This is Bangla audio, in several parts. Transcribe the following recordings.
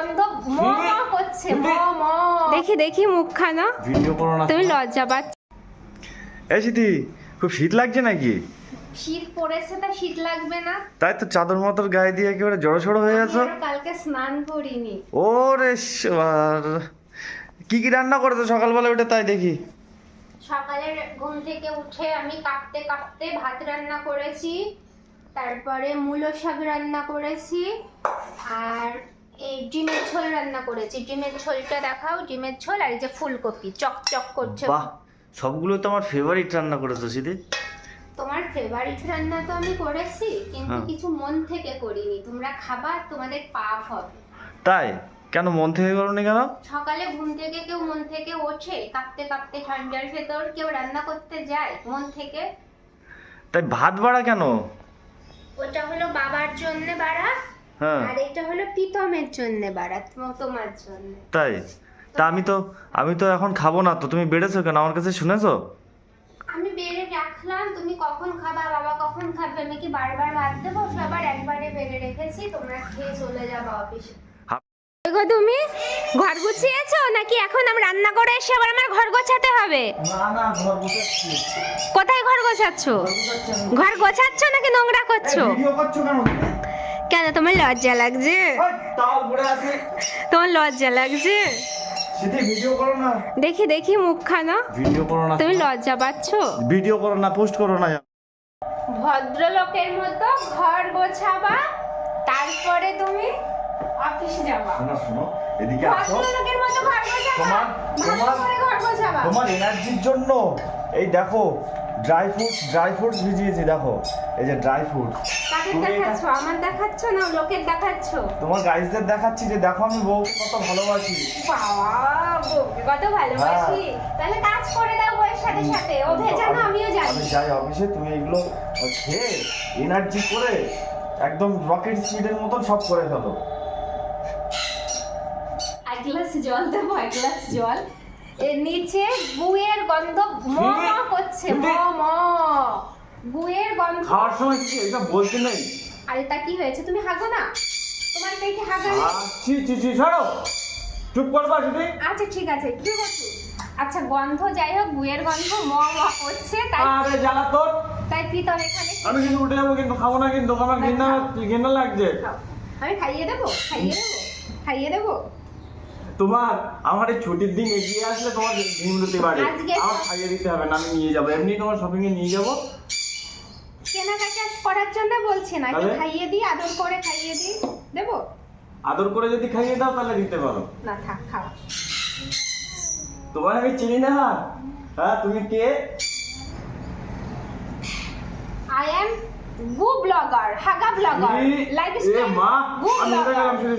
গন্ধ ম ম করছে ম ম দেখি দেখি মুখখানা। ভিডিও করো না তুমি লজ্জা পাচ্ছ। এই খুব শীত লাগছে নাকি? শীত পড়েছে তা শীত লাগবে না। তাই তো চাদর মাদর গায়ে দিয়ে একেবারে জড়ো সড়ো হয়ে আছো? কালকে স্নান করিনি। ওরে কি কি রান্না করেছ? সকালবেলা উঠে তাই দেখি। সকালে ঘুম থেকে উঠে আমি কাঁপতে কাঁপতে ভাত রান্না করেছি তারপরে মূলো শাক রান্না করেছি আর ডিমের ঝোল রান্না করেছি। ডিমের ঝোলটা দেখাও ডিমের ঝোল আর এই যে ফুলকপি চক চক করছে। বাহ সবগুলো তো আমার ফেভারিট রান্না করেছ সিদ্ধি তোমার ফেভারিট রান্না তো আমি করেছি কিন্তু হ্যাঁ। কিছু মন থেকে করিনি। তোমরা খাবার তোমাদের পাপ হবে। তাই? কেন মন থেকে করোনি কেন? সকালে ঘুম থেকে কেউ মন থেকে ওঠে কাঁপতে কাঁপতে ঠান্ডার ভেতর কেউ রান্না করতে যায় মন থেকে। তাই ভাত বাড়া কেন? ওটা হলো বাবার জন্য বাড়া হ্যাঁ। আর এটা হলো প্রীতমের জন্য বাড়া তো- তোমার জন্য। তাই? তা আমি তো আমি তো এখন খাব না তো তুমি বেড়েছো কেন? আমার কাছে শুনেছো? আমি বেড়ে রাখলাম তুমি কখন খাবা বাবা কখন খাবে আমি কি বারবার ভাত দেবো? সবার একবারে বেড়ে রেখেছি তোমরা খেয়ে চলে যাবা অফিসে। গো তুমি ঘর গুছিয়েছো? নাকি এখন আমি রান্না করে এসে আবার আমার ঘর গোছাতে হবে? না না ঘর বসাচ্ছি কোথায় ঘর গোছাচ্ছ? ঘর গোছাচ্ছ নাকি নোংরা করছ? ভিডিও করছ কেন? কেন তোমার লজ্জা লাগছে? তোমার লজ্জা লাগছে? সিদ্ধি ভিডিও করো না। দেখি দেখি মুখখানা। ভিডিও করো না। তুমি লজ্জা পাচ্ছ? ভিডিও করো না পোস্ট করো না। ভদ্রলোকের মতো ঘর গোছাবা তারপরে তুমি অফিসে যাবা। শোনো শোনো এদিকে আসো। ভদ্রলোকের মতো ঘর গোছাবা তোমার- তোমার- করে ঘর গোছাবা। তোমার এনার্জির জন্য এই দেখো ড্রাই ফ্রুট ড্রাই ফ্রুট ভিজিয়েছি দেখো। এই যে ড্রাই ফ্রুট তুমি এটা- দেখাচ্ছ? আমার দেখাচ্ছ না লোকের দেখাচ্ছ? তোমার গাইজদের দেখাচ্ছি যে দেখো আমি বউকে কত ভালোবাসি। বাবা বউকে কত ভালোবাসি। তাহলে কাজ করে দাও বউয়ের সাথে সাথে। ও ভেজানো আমিও জানি। আমি যাই অফিসে তুমি এগুলো খেয়ে এনার্জি করে একদম রকেট স্পিডের মতন সব করে ফেলো। এক গ্লাস জল দেবো এক গ্লাস জল। এর নিচে গুয়ের গন্ধ ম ম করছে ম ম। গুয়ের গন্ধ। খাওয়ার সময় কি এটা বলতে নেই? আরে তা কি হয়েছে? তুমি হাগো না। তোমার পেটে হাগা? ছি ছি ছি ছাড়ো। চুপ করবা শুধু আচ্ছা ঠিক আছে। কি করছ আচ্ছা গন্ধ যাই হোক গুয়ের গন্ধ ম ম করছে তাই আরে জ্বালা তোর। তাই প্রীতম এখানে? আমি কিন্তু উঠে যাব কিন্তু খাব না কিন্তু আমার ঘৃণা ঘৃণা লাগছে। আমি খাইয়ে দেবো? খাইয়ে দেবো? খাইয়ে দেবো? তোমার আমার এই ছুটির দিন এগিয়ে আসলে তোমার ঘুম দিতে পারে। আমার খাইয়ে দিতে হবে না আমি নিয়ে যাব। এমনি তোমার শপিং এ নিয়ে যাব। কেনাকাটা করার জন্য বলছে না তাহলে? খাইয়ে দিই আদর করে খাইয়ে দিই। দেবো? আদর করে যদি খাইয়ে দাও তাহলে দিতে পারো। না থাক খাও। তোমার আমি চিনি না। হ্যাঁ তুমি কে? আই এম গু ব্লগার হাগা ব্লগার ই- লাইফ এ স্টাইল মা গু আমি উঠে গেলাম শুধু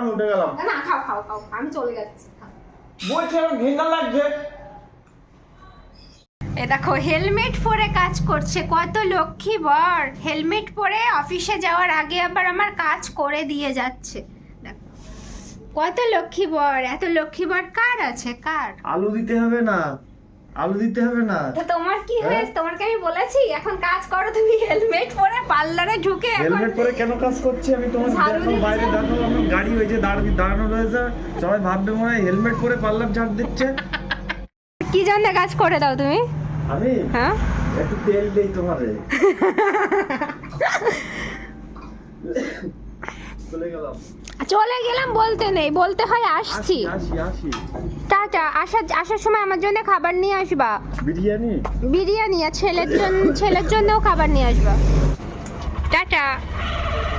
আমি উঠে গেলাম। না খাও খাও খাও আমি চলে যাচ্ছি বলছি আমার ঘৃণা লাগছে। এ দেখো হেলমেট পরে কাজ করছে কত লক্ষ্মী বর। হেলমেট পরে অফিসে যাওয়ার আগে আবার আমার কাজ করে দিয়ে যাচ্ছে। দেখো কত লক্ষ্মী বর এত লক্ষ্মী বর কার আছে কার? আলু দিতে হবে না। আলু দিতে হবে না। তো তোমার কি হ্যাঁ? হয়েছে? তোমাকে আমি বলেছি এখন কাজ করো তুমি। হেলমেট পরে পার্লারে ঢুকে হেলমেট পরে কেন কাজ করছি? আমি তোমার বাইরে দেখো আমার গাড়ি হয়েছে দাঁড়- দাঁড়ানো রয়েছে। সবাই ভাববে মনে হয় হেলমেট পরে পার্লার ঝাড় দিচ্ছে। কি জন্য কাজ করে দাও তুমি? আমি? হ্যাঁ? একটু তেল দেই তোমারে। চলে গেলাম। চলে গেলাম বলতে নেই বলতে হয় আসছি। আসি আসি টাটা আসার আসার সময় আমার জন্য খাবার নিয়ে আসবা। বিরিয়ানি? বিরিয়ানি আর ছেলের জন্য ছেলের জন্যও খাবার নিয়ে আসবা। Tata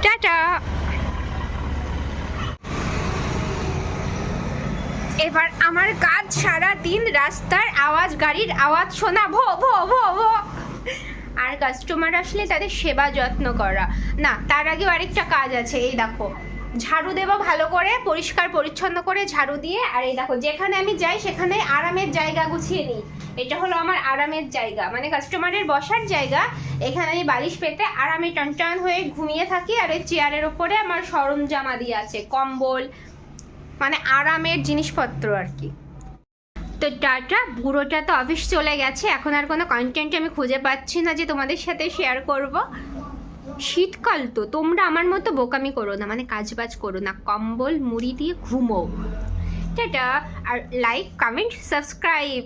tata. এবার আমার কাজ সারা দিন রাস্তার আওয়াজ গাড়ির আওয়াজ শোনা ভো ভো ভো ভো। আর কাস্টমার আসলে তাদের সেবা যত্ন করা। না, তার আগেও আরেকটা কাজ আছে, এই দেখো। ঝাড়ু দেবো ভালো করে, পরিষ্কার, পরিচ্ছন্ন করে ঝাড়ু দিয়ে, আর এই দেখো, যেখানে আমি যাই সেখানে আরামের জায়গা গুছিয়ে নিই। এটা হলো আমার আরামের জায়গা। মানে কাস্টমারের বসার জায়গা, এখানে আমি বালিশ পেতে আরামে টান টান হয়ে ঘুমিয়ে থাকি, আর এই চেয়ারের ওপরে আমার সরঞ্জামা দিয়ে আছে, কম্বল মানে আরামের জিনিসপত্র আর কি। তো টাটা, বুড়োটা তো অফিস চলে গেছে। এখন আর কোনো কন্টেন্ট আমি খুঁজে পাচ্ছি না যে তোমাদের সাথে শেয়ার করব। শীতকাল তো, তোমরা আমার মতো বোকামি করো না মানে কাজবাজ করো না। কম্বল, মুড়ি দিয়ে ঘুমো। টাটা, আর লাইক কমেন্ট সাবস্ক্রাইব